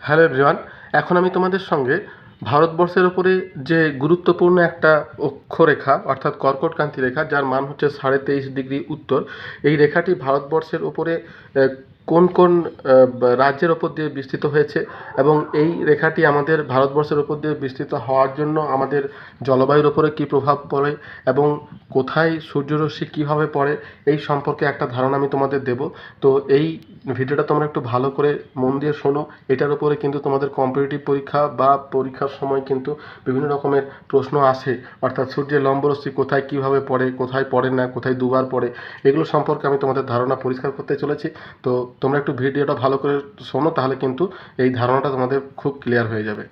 Hello everyone, এখন আমি তোমাদের সঙ্গে ভারতবর্ষের ওপরে যে গুরুত্বপূর্ণ একটা অক্ষরেখা, অর্থাৎ কর্কটক্রান্তি রেখা, যার মান হচ্ছে সাড়ে তেইশ ডিগ্রি উত্তর, এই রেখাটি ভারতবর্ষের ওপরে কোন কোন রাজ্যের ওপর দিয়ে বিস্তৃত হয়েছে এবং এই রেখাটি আমাদের ভারতবর্ষের ওপর দিয়ে বিস্তৃত হওয়ার জন্য আমাদের জলবায়ুর ওপরে কী প্রভাব পড়ে এবং কোথায় সূর্যরশ্মি কীভাবে পড়ে, এই সম্পর্কে একটা ধারণা আমি তোমাদের দেব। তো এই ভিডিওটা তোমরা একটু ভালো করে মন দিয়ে শোনো। এটার উপরে কিন্তু তোমাদের কম্পিটিটিভ পরীক্ষা বা পরীক্ষার সময় কিন্তু বিভিন্ন রকমের প্রশ্ন আসে। অর্থাৎ সূর্যের লম্বরশ্মি কোথায় কীভাবে পড়ে, কোথায় পড়ে না, কোথায় দুবার পড়ে, এগুলো সম্পর্কে আমি তোমাদের ধারণা পরিষ্কার করতে চলেছি। তো তোমরা একটু ভিডিওটা ভালো করে শোনো, তাহলে কিন্তু এই ধারণাটা তোমাদের খুব ক্লিয়ার হয়ে যাবে।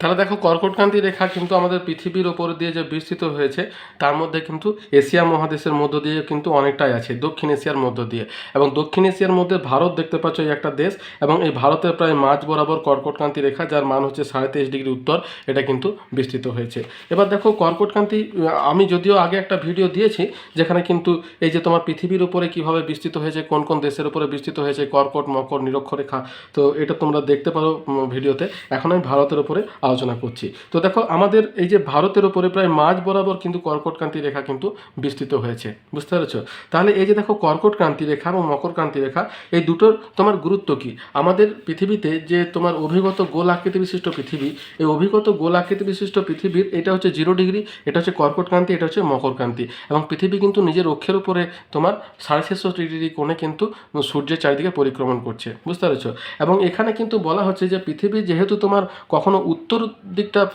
তাহলে দেখো কর্কটক্রান্তি রেখা কিন্তু আমাদের পৃথিবীর ওপর দিয়ে যে বিস্তৃত হয়েছে তার মধ্যে কিন্তু এশিয়া মহাদেশের মধ্য দিয়ে কিন্তু অনেকটাই আছে দক্ষিণ এশিয়ার মধ্য দিয়ে। এবং দক্ষিণ এশিয়ার মধ্যে ভারত দেখতে পাচ্ছ এই একটা দেশ এবং এই ভারতের প্রায় মাঝ বরাবর কর্কটক্রান্তি রেখা যার মান হচ্ছে সাড়ে তেইশ ডিগ্রি উত্তর এটা কিন্তু বিস্তৃত হয়েছে। এবার দেখো কর্কটক্রান্তি আহ, আমি যদিও আগে একটা ভিডিও দিয়েছি যেখানে কিন্তু এই যে তোমার পৃথিবীর উপরে কীভাবে বিস্তৃত হয়েছে কোন কোন দেশের উপরে বিস্তৃত হয়েছে কর্কট মকর নিরক্ষরেখা তো এটা তোমরা দেখতে পারো ভিডিওতে। এখন আমি ভারতের উপরে আলোচনা করছি। তো দেখো, আমাদের এই যে ভারতের উপরে প্রায় মাঝ বরাবর কিন্তু কর্কটক্রান্তি রেখা কিন্তু বিস্তৃত হয়েছে। বুঝতে পেরেছ? তাহলে এই যে দেখো কর্কটক্রান্তি রেখা এবং মকরক্রান্তি রেখা, এই দুটোর তোমার গুরুত্ব কি? আমাদের পৃথিবীতে যে তোমার অভিগত গোল আকৃতি বিশিষ্ট পৃথিবী, এই অভিগত গোল আকৃতি বিশিষ্ট পৃথিবীর এটা হচ্ছে জিরো ডিগ্রি, এটা হচ্ছে কর্কটক্রান্তি এটা হচ্ছে মকরক্রান্তি এবং পৃথিবী কিন্তু নিজের অক্ষের উপরে তোমার সাড়ে ছশো ডিগ্রি কোণে কিন্তু সূর্যের চারিদিকে পরিক্রমণ করছে। বুঝতে পেরেছ? এবং এখানে কিন্তু বলা হচ্ছে যে পৃথিবী যেহেতু তোমার কখনো উত্তর দিকটা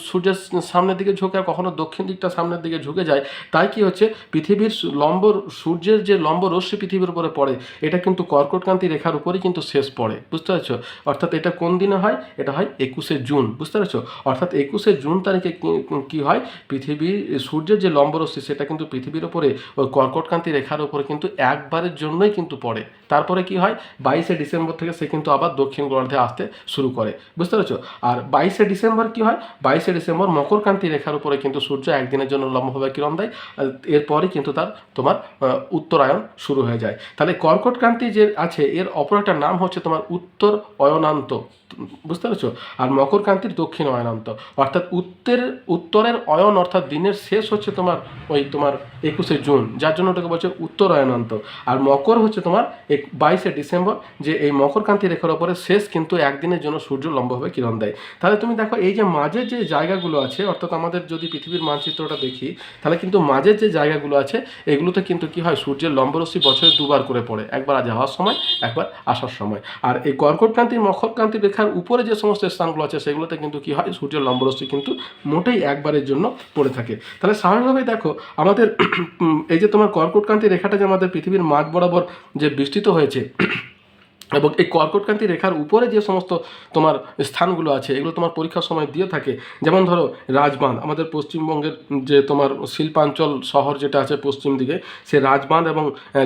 সূর্যের সামনের দিকে ঝুঁকে আর কখনো দক্ষিণ দিকটা সামনের দিকে ঝুঁকে যায়। তাই কি হচ্ছে? পৃথিবীর লম্ব সূর্যের যে লম্ব রশ্মি পৃথিবীর উপরে পড়ে, এটা কিন্তু কর্কটক্রান্তি রেখার উপরেই কিন্তু শেষ পড়ে। বুঝতে পারছ? অর্থাৎ এটা কোন দিনে হয়? এটা হয় একুশে জুন। বুঝতে পারছ? অর্থাৎ একুশে জুন তারিখে কি- হয়? পৃথিবী সূর্যের যে লম্ব রশ্মি, সেটা কিন্তু পৃথিবীর উপরে ওই কর্কটক্রান্তি রেখার উপরে কিন্তু একবারের জন্যই কিন্তু পড়ে। তারপরে কি হয়? বাইশে ডিসেম্বর থেকে সে কিন্তু আবার দক্ষিণ গোলার্ধে আসতে শুরু করে। বুঝতে পেরেছ? আর বাইশে ডিসেম্বর কি হয়? বাইশে ডিসেম্বর মকরক্রান্তি রেখার উপরে কিন্তু সূর্য একদিনের জন্য লম্বভাবে কিরণ দেয়। এরপরই কিন্তু তার তোমার উত্তরায়ণ শুরু হয়ে যায়। তাহলে কর্কটক্রান্তি যে আছে, এর অপর একটা নাম হচ্ছে তোমার উত্তর অয়নান্ত। বুঝতে পেরেছ? আর মকরক্রান্তির দক্ষিণ অয়নান্ত, অর্থাৎ উত্তরের উত্তরের অয়ন, অর্থাৎ দিনের শেষ হচ্ছে তোমার ওই তোমার একুশে জুন, যার জন্য ওটাকে বলছে উত্তর অয়নান্ত। আর মকর হচ্ছে তোমার এক, বাইশে ডিসেম্বর, যে এই মকরক্রান্তি রেখার ওপরে শেষ কিন্তু একদিনের জন্য সূর্য লম্বভাবে কিরণ দেয়। তাহলে তুমি দেখো, এই যে মাঝের যে জায়গাগুলো আছে, অর্থাৎ আমাদের যদি পৃথিবীর মানচিত্রটা দেখি, তাহলে কিন্তু মাঝের যে জায়গাগুলো আছে, এগুলোতে কিন্তু কি হয়, সূর্যের লম্বরশ্মি বছরে দুবার করে পড়ে, একবার যাওয়ার সময়, একবার আসার সময়। আর এই কর্কটক্রান্তি মকরক্রান্তি রেখার উপরে যে সমস্ত স্থানগুলো আছে, সেগুলোতে কিন্তু কি হয়? সূর্যের লম্বরশ্মি কিন্তু মোটেই একবারের জন্য পড়ে থাকে। তাহলে স্বাভাবিকভাবেই দেখো, আমাদের এই যে তোমার কর্কটকান্তি রেখাটা যে আমাদের পৃথিবীর মাঠ বরাবর যে বিস্তৃত হয়েছে এবং এই কর্কটক্রান্তি রেখার উপরে যে সমস্ত তোমার স্থানগুলো আছে, এগুলো তোমার পরীক্ষার সময় দিয়ে থাকে। যেমন ধরো, রাজবাঁধ। আমাদের পশ্চিমবঙ্গের যে তোমার শিল্পাঞ্চল শহর যেটা আছে পশ্চিম দিকে, সে রাজবাঁধ এবং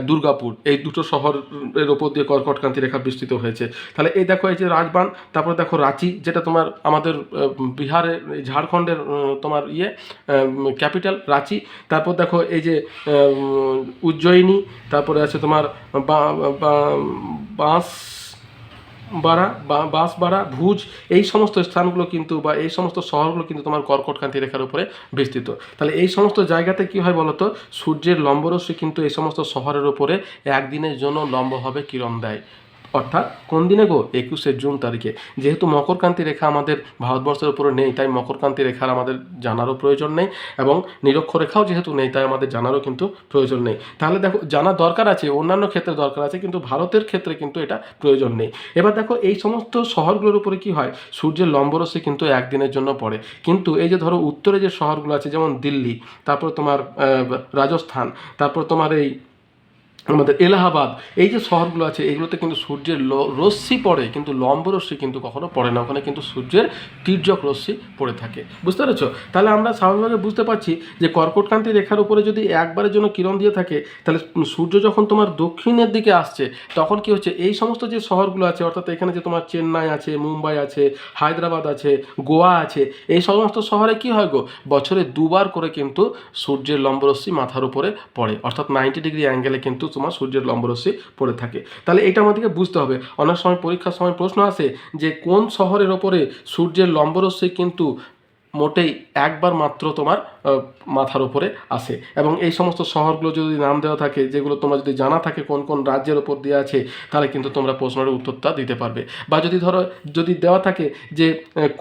দুর্গাপুর। এই দুটো শহরের ওপর দিয়ে কর্কটক্রান্তি রেখা বিস্তৃত হয়েছে। তাহলে এই দেখো এই যে রাজবাঁধ, তারপরে দেখো রাঁচি, যেটা তোমার আমাদের বিহারের ঝাড়খণ্ডের তোমার ইয়ে ক্যাপিটাল, রাঁচি। তারপর দেখো এই যে উজ্জয়িনী, তারপরে আছে তোমার বাঁশ বাড়া বা বাঁশবাড়া ভুজ, এই সমস্ত স্থানগুলো কিন্তু বা এই সমস্ত শহরগুলো কিন্তু তোমার কর্কটকান্তি রেখার উপরে বিস্তৃত। তাহলে এই সমস্ত জায়গাতে কী হয় বলতো? সূর্যের লম্বরশ্মি কিন্তু এই সমস্ত শহরের উপরে একদিনের জন্য লম্বভাবে কিরণ দেয়। অর্থাৎ কোন দিনে গো? একুশে জুন তারিখে। যেহেতু মকরক্রান্তি রেখা আমাদের ভারতবর্ষের উপরে নেই, তাই মকরক্রান্তি রেখার আমাদের জানারও প্রয়োজন নেই এবং নিরক্ষরেখাও যেহেতু নেই, তাই আমাদের জানারও কিন্তু প্রয়োজন নেই। তাহলে দেখো, জানার দরকার আছে, অন্যান্য ক্ষেত্রে দরকার আছে, কিন্তু ভারতের ক্ষেত্রে কিন্তু এটা প্রয়োজন নেই। এবার দেখো, এই সমস্ত শহরগুলোর উপরে কি হয়? সূর্যের লম্বরশ্মি কিন্তু একদিনের জন্য পড়ে। কিন্তু এই যে ধরো, উত্তরে যে শহরগুলো আছে, যেমন দিল্লি, তারপর তোমার রাজস্থান, তারপর তোমার এই আমাদের এলাহাবাদ, এই যে শহরগুলো আছে, এগুলোতে কিন্তু সূর্যের রশ্মি পড়ে, কিন্তু লম্ব রশ্মি কিন্তু কখনো পড়ে না। ওখানে কিন্তু সূর্যের তীর্যক রশ্মি পড়ে থাকে। বুঝতে পেরেছ? তাহলে আমরা স্বাভাবিকভাবে বুঝতে পারছি যে কর্কটক্রান্তি রেখার উপরে যদি একবারের জন্য কিরণ দিয়ে থাকে, তাহলে সূর্য যখন তোমার দক্ষিণের দিকে আসছে, তখন কি হচ্ছে? এই সমস্ত যে শহরগুলো আছে, অর্থাৎ এখানে যে তোমার চেন্নাই আছে, মুম্বাই আছে, হায়দ্রাবাদ আছে, গোয়া আছে, এই সমস্ত শহরে কি হয় গো? বছরে দুবার করে কিন্তু সূর্যের লম্বরশ্মি মাথার উপরে পড়ে। অর্থাৎ নাইনটি ডিগ্রি অ্যাঙ্গেলে কিন্তু তোমার সূর্যের লম্বরশ্মি পড়ে থাকে। তাহলে এটা আমাদেরকে বুঝতে হবে। অনেক সময়, পরীক্ষার সময় প্রশ্ন আসে যে, কোন শহরের ওপরে সূর্যের লম্বরশ্মি কিন্তু মোটেই একবার মাত্র তোমার মাথার উপরে আসে। এবং এই সমস্ত শহরগুলো যদি নাম দেওয়া থাকে, যেগুলো তোমার যদি জানা থাকে কোন কোন রাজ্যের ওপর দেওয়া আছে, তাহলে কিন্তু তোমরা প্রশ্নের উত্তরটা দিতে পারবে। বা যদি ধরো, যদি দেওয়া থাকে যে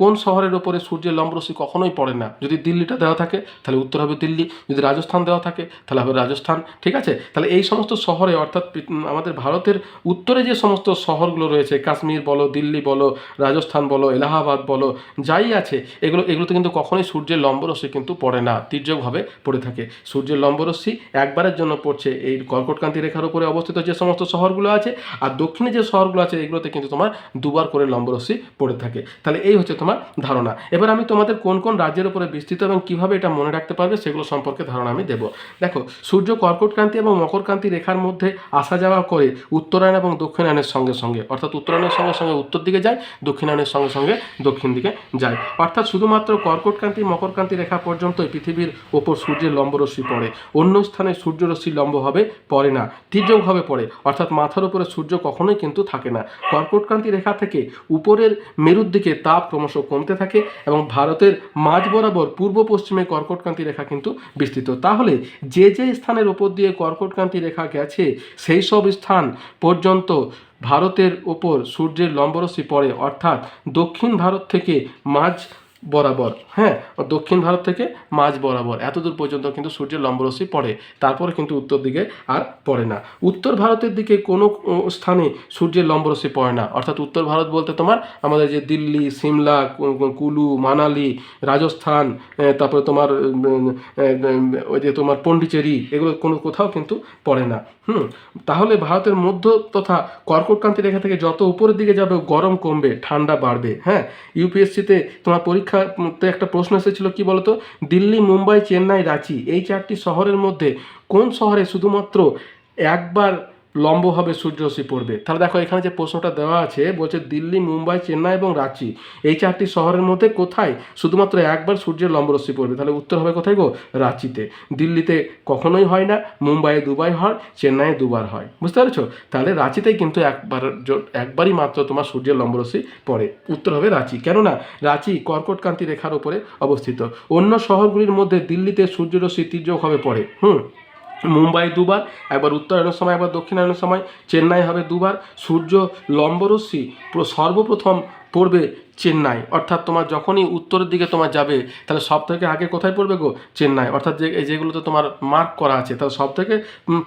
কোন শহরের ওপরে সূর্যের লম্বরশ্মি কখনোই পড়ে না, যদি দিল্লিটা দেওয়া থাকে, তাহলে উত্তর হবে দিল্লি। যদি রাজস্থান দেওয়া থাকে, তাহলে হবে রাজস্থান। ঠিক আছে? তাহলে এই সমস্ত শহরে, অর্থাৎ আমাদের ভারতের উত্তরে যে সমস্ত শহরগুলো রয়েছে, কাশ্মীর বলো, দিল্লি বলো, রাজস্থান বলো, এলাহাবাদ বলো, যাই আছে, এগুলো, এগুলোতে কিন্তু কখনোই সূর্যের লম্বরশ্মি কিন্তু পড়ে না। তির্যকভাবে পড়ে থাকে। সূর্যের লম্বরশ্মি একবারের জন্য পড়ছে। এই কর্কটকান্তি রেখার উপরে অবস্থিত যে সমস্ত শহরগুলো আছে আর দক্ষিণে যে শহরগুলো আছে, এগুলোতে কিন্তু তোমার দুবার করে লম্বরশ্মি পড়ে থাকে। তাহলে এই হচ্ছে তোমার ধারণা। এবার আমি তোমাদের কোন কোন রাজ্যের উপরে বিস্তৃত এবং কীভাবে এটা মনে রাখতে পারবে সেগুলো সম্পর্কে ধারণা আমি দেবো। দেখো, সূর্য কর্কটকান্তি এবং মকরকান্তি রেখার মধ্যে আসা যাওয়া করে উত্তরায়ণ এবং দক্ষিণায়নের সঙ্গে সঙ্গে, অর্থাৎ উত্তরায়ণের সঙ্গে সঙ্গে উত্তর দিকে যায়, দক্ষিণায়নের সঙ্গে সঙ্গে দক্ষিণ দিকে যায়। অর্থাৎ শুধুমাত্র কর্কটকান্তি মকরকান্তি রেখা পর্যন্তই পৃথিবীর ওপর সূর্যের লম্বরশ্মি পড়ে। অন্য স্থানে সূর্যরশ্মি লম্বভাবে পড়ে না। তির্যকভাবে পড়ে। অর্থাৎ মাথার উপরে সূর্য কখনোই কিন্তু থাকে না। কর্কটক্রান্তি রেখা থেকে উপরের মেরুর দিকে তাপ ক্রমশ কমতে থাকে এবং ভারতের মাঝ বরাবর পূর্ব পশ্চিমে কর্কটক্রান্তি রেখা কিন্তু বিস্তৃত। তাহলে যে যে স্থানের উপর দিয়ে কর্কটক্রান্তি রেখা গেছে, সেই সব স্থান পর্যন্ত ভারতের ওপর সূর্যের লম্বরশ্মি পড়ে। অর্থাৎ দক্ষিণ ভারত থেকে মাঝ বরাবর হ্যাঁ? দক্ষিণ ভারত থেকে মাঝ বরাবর। এত দূর পর্যন্ত কিন্তু সূর্যের লম্বরশ্মি পড়ে, তারপরে কিন্তু উত্তর দিকে আর পড়ে না। উত্তর ভারতের দিকে কোনো স্থানে সূর্যের লম্বরশ্মি পড়ে না। অর্থাৎ উত্তর ভারত বলতে তোমার আমাদের যে দিল্লি, সিমলা কুলু, মানালি, রাজস্থান তারপরে তোমার ওই যে তোমার পন্ডিচেরি, এগুলো কোনো কোথাও কিন্তু পড়ে না। হুম? তাহলে ভারতের মধ্য তথা কর্কটকান্তি রেখা থেকে যত উপরের দিকে যাবে, গরম কমবে, ঠান্ডা বাড়বে হ্যাঁ? ইউপিএসসিতে তোমার পরীক্ষাতে একটা প্রশ্ন এসেছিল, কি বলতো? দিল্লি, মুম্বাই, চেন্নাই, রাঁচি, এই চারটি শহরের মধ্যে কোন শহরে শুধুমাত্র একবার লম্বভাবে সূর্যরশ্মি পড়বে। তাহলে দেখো, এখানে যে প্রশ্নটা দেওয়া আছে, বলছে দিল্লি, মুম্বাই, চেন্নাই এবং রাঁচি। এই চারটি শহরের মধ্যে কোথায় শুধুমাত্র একবার সূর্যের লম্বরশ্মি পড়বে? তাহলে উত্তর হবে কোথায় গো? রাঁচিতে। দিল্লিতে কখনোই হয় না, মুম্বাইয়ে দুবাই হয়, চেন্নাইয়ে দুবার হয়। বুঝতে পেরেছ? তাহলে রাঁচিতেই কিন্তু একবার একবারই মাত্র তোমার সূর্যের লম্বরশ্মি পড়ে। উত্তর হবে রাঁচি। কেননা রাঁচি কর্কটকান্তি রেখার উপরে অবস্থিত। অন্য শহরগুলির মধ্যে দিল্লিতে সূর্যরশ্মি তীর্যকভাবে পড়ে। হুম? মুম্বাই দুবার, একবার উত্তরায়ণের সময়, একবার দক্ষিণায়নের সময়, চেন্নাই হবে দুবার, সূর্য লম্বরশ্মি, প্র- সর্বপ্রথম পড়বে চেন্নাই। অর্থাৎ তোমার যখনই উত্তরের দিকে তোমার যাবে, তাহলে সব থেকে আগে কোথায় পড়বে গো? চেন্নাই। অর্থাৎ যে যেগুলোতে তোমার মার্ক করা আছে, তাহলে সব থেকে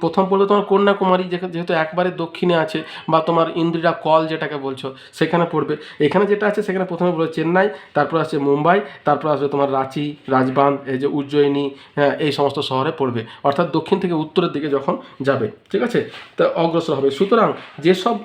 প্রথম পড়বে তোমার কন্যাকুমারী যেহেতু একবারে দক্ষিণে আছে, বা তোমার ইন্দিরা কল যেটাকে বলছো, সেখানে পড়বে। এখানে যেটা আছে, সেখানে প্রথমে পড়বে চেন্নাই, তারপর আসছে মুম্বাই, তারপর আসবে তোমার রাঁচি রাজবান এই যে উজ্জয়িনী হ্যাঁ এই সমস্ত শহরে পড়বে। অর্থাৎ দক্ষিণ থেকে উত্তরের দিকে যখন যাবে, ঠিক আছে? তা অগ্রসর হবে। সুতরাং যেসব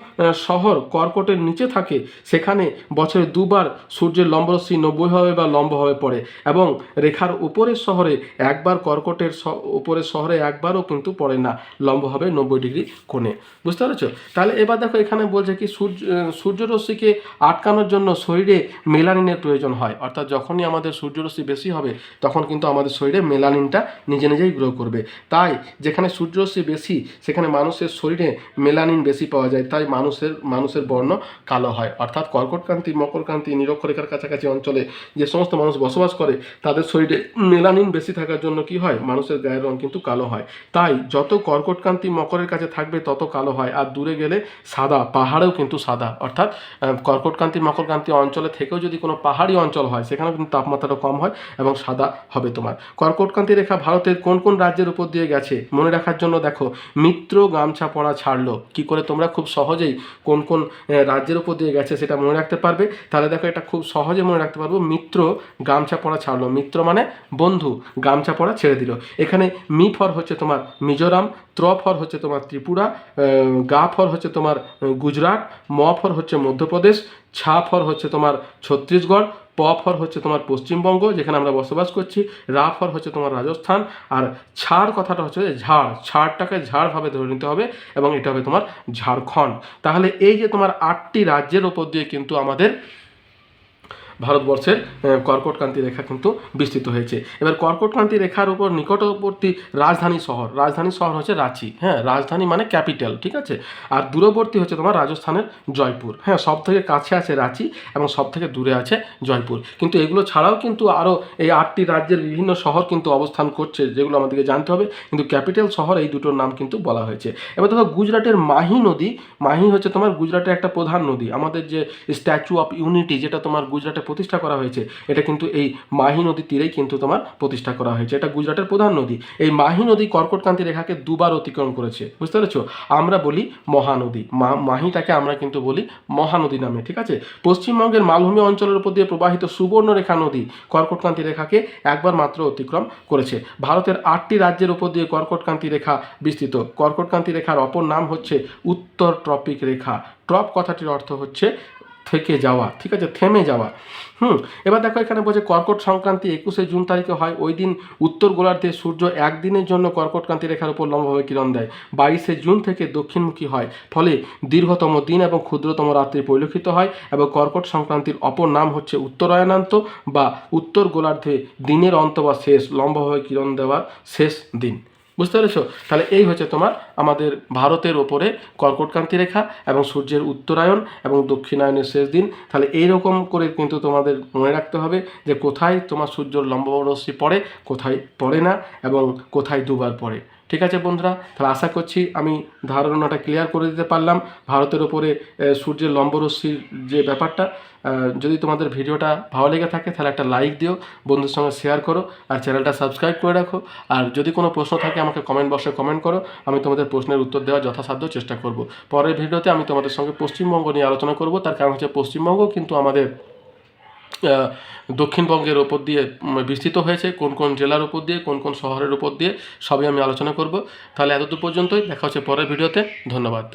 শহর কর্কটের নিচে থাকে, সেখানে বছরে দুবার সূর্যের লম্বরশ্মি নব্বইভাবে বা লম্বভাবে পড়ে এবং রেখার উপরের শহরে একবার কর্কটের উপরের শহরে একবারও কিন্তু পড়ে না লম্বভাবে নব্বই ডিগ্রি কোণে। বুঝতে পেরেছ? তাহলে এবার দেখো এখানে বলছে কি, সূর্য সূর্যরশ্মিকে আটকানোর জন্য শরীরে মেলানিনের প্রয়োজন হয়। অর্থাৎ যখনই আমাদের সূর্যরশ্মি বেশি হবে, তখন কিন্তু আমাদের শরীরে মেলানিনটা নিজে নিজেই গ্রো করবে। তাই যেখানে সূর্যরশ্মি বেশি, সেখানে মানুষের শরীরে মেলানিন বেশি পাওয়া যায়, তাই মানুষের মানুষের বর্ণ কালো হয়। অর্থাৎ কর্কটকান্তি মকরকান্তি নিরক্ষরেখার কাছাকাছি অঞ্চলে যে সমস্ত মানুষ বসবাস করে, তাদের শরীরে মেলানিন বেশি থাকার জন্য কি হয়? মানুষের গায়ের রং কিন্তু কালো হয়। তাই যত কর্কটকান্তি মকরের কাছে থাকবে, তত কালো হয়। আর দূরে গেলে সাদা, পাহাড়েও কিন্তু সাদা। অর্থাৎ কর্কটকান্তি মকরকান্তি অঞ্চলে থেকেও যদি কোনো পাহাড়ি অঞ্চল হয়, সেখানেও কিন্তু তাপমাত্রাটা কম হয় এবং সাদা হবে তোমার। কর্কটকান্তি রেখা ভারতের কোন কোন রাজ্যের উপর দিয়ে গেছে? মনে রাখার জন্য দেখো, মিত্র গামছা পরা ছাড়লো। কি করে তোমরা খুব সহজেই কোন কোন রাজ্যের উপর দিয়ে গেছে সেটা মনে রাখতে পারবে? তাহলে দেখো, এটা খুব সহজে মনে রাখতে পারব, মিত্র গামছা পরা ছাড়লো। মিত্র মানে বন্ধু, গামছা পরা ছেড়ে দিল। এখানে মি ফর হচ্ছে তোমার মিজোরাম, ত্র ফর হচ্ছে তোমার ত্রিপুরা গা ফর হচ্ছে তোমার গুজরাট, ম ফর হচ্ছে মধ্যপ্রদেশ ছা ফর হচ্ছে তোমার ছত্তিশগড়, প ফর হচ্ছে তোমার পশ্চিমবঙ্গ, যেখানে আমরা বসবাস করছি, রা ফর হচ্ছে তোমার রাজস্থান, আর ছাড় কথাটা হচ্ছে যে ঝাড়। ছাড়টাকে ঝাড়ভাবে ধরে নিতে হবে এবং এটা হবে তোমার ঝাড়খণ্ড। তাহলে এই যে তোমার আটটি রাজ্যের ওপর দিয়ে কিন্তু আমাদের ভারতবর্ষের আহ, কর্কটক্রান্তি রেখা কিন্তু বিস্তৃত হয়েছে। এবার কর্কটক্রান্তি রেখার উপর নিকটবর্তী রাজধানী শহর রাজধানী শহর হচ্ছে রাঁচি। হ্যাঁ রাজধানী মানে ক্যাপিটাল ঠিক আছে? আর দূরবর্তী হচ্ছে তোমার রাজস্থানের জয়পুর। হ্যাঁ সব থেকে কাছে আছে রাঁচি এবং সব থেকে দূরে আছে জয়পুর। কিন্তু এগুলো ছাড়াও কিন্তু আরও এই আটটি রাজ্যের বিভিন্ন শহর কিন্তু অবস্থান করছে যেগুলো আমাদেরকে জানতে হবে। কিন্তু ক্যাপিটাল শহর এই দুটোর নাম কিন্তু বলা হয়েছে। এবার দেখো গুজরাটের মাহি নদী মাহি হচ্ছে তোমার গুজরাটের একটা প্রধান নদী। আমাদের যে স্ট্যাচু অফ ইউনিটি যেটা তোমার গুজরাটে প্রতিষ্ঠা করা হয়েছে। এটা কিন্তু এই মাহি নদীর তীরেই কিন্তু তোমার প্রতিষ্ঠা করা হয়েছে। এটা গুজরাটের প্রধান নদী। এই মাহি নদী কর্কটক্রান্তি রেখাকে দুবার অতিক্রম করেছে। বুঝতে পেরেছ? আমরা বলি মহানদী। মাহিটাকে আমরা কিন্তু বলি মহানদী নামে, ঠিক আছে? পশ্চিমবঙ্গের মালভূমি অঞ্চলের উপর দিয়ে প্রবাহিত সুবর্ণরেখা নদী কর্কটক্রান্তি রেখাকে একবার মাত্র অতিক্রম করেছে। ভারতের আটটি রাজ্যের উপর দিয়ে কর্কটক্রান্তি রেখা বিস্তৃত। কর্কটক্রান্তি রেখার অপর নাম হচ্ছে উত্তর ট্রপিক রেখা। ট্রপ কথাটির অর্থ হচ্ছে থেকে যাওয়া, ঠিক আছে, থেমে যাওয়া। হুম, এবার দেখো এখানে বলছে কর্কট সংক্রান্তি একুশে জুন তারিখে হয়, ওই দিন উত্তর গোলার্ধে সূর্য একদিনের জন্য কর্কটক্রান্তি রেখার উপর লম্বভাবে কিরণ দেয়। বাইশে জুন থেকে দক্ষিণমুখী হয়, ফলে দীর্ঘতম দিন এবং ক্ষুদ্রতম রাত্রি পরিলক্ষিত হয় এবং কর্কট সংক্রান্তির অপর নাম হচ্ছে উত্তরায়ণান্ত বা উত্তর গোলার্ধে দিনের অন্ত বা শেষ, লম্বভাবে কিরণ দেওয়ার শেষ দিন। বুঝতে পেরেছ? তাহলে এই হচ্ছে তোমার আমাদের ভারতের ওপরে কর্কটকান্তি রেখা এবং সূর্যের উত্তরায়ণ এবং দক্ষিণায়নের শেষ দিন। তাহলে এই রকম করে কিন্তু তোমাদের মনে রাখতে হবে যে কোথায় তোমার সূর্যর লম্বরশ্মি পড়ে, কোথায় পড়ে না এবং কোথায় দুবার পড়ে। ঠিক আছে বন্ধুরা? তাহলে আশা করছি আমি ধারণাটা ক্লিয়ার করে দিতে পারলাম। ভারতের ওপরে সূর্যের লম্বরশ্মির যে ব্যাপারটা যদি তোমাদের ভিডিওটা ভালো লেগে থাকে তাহলে একটা লাইক দিও বন্ধুর সঙ্গে শেয়ার করো, আর চ্যানেলটা সাবস্ক্রাইব করে রাখো। আর যদি কোনো প্রশ্ন থাকে আমাকে কমেন্ট বক্সে কমেন্ট করো, আমি তোমাদের প্রশ্নের উত্তর দেওয়ার যথাসাধ্য চেষ্টা করব। পরের ভিডিওতে আমি তোমাদের সঙ্গে পশ্চিমবঙ্গ নিয়ে আলোচনা করব। তার কারণ হচ্ছে পশ্চিমবঙ্গ কিন্তু আমাদের দক্ষিণবঙ্গের ওপর দিয়ে বিস্তৃত হয়েছে, কোন কোন জেলার উপর দিয়ে, কোন কোন শহরের উপর দিয়ে, সবই আমি আলোচনা করব। তাহলে এতদূর পর্যন্তই, দেখা হচ্ছে পরের ভিডিওতে। ধন্যবাদ।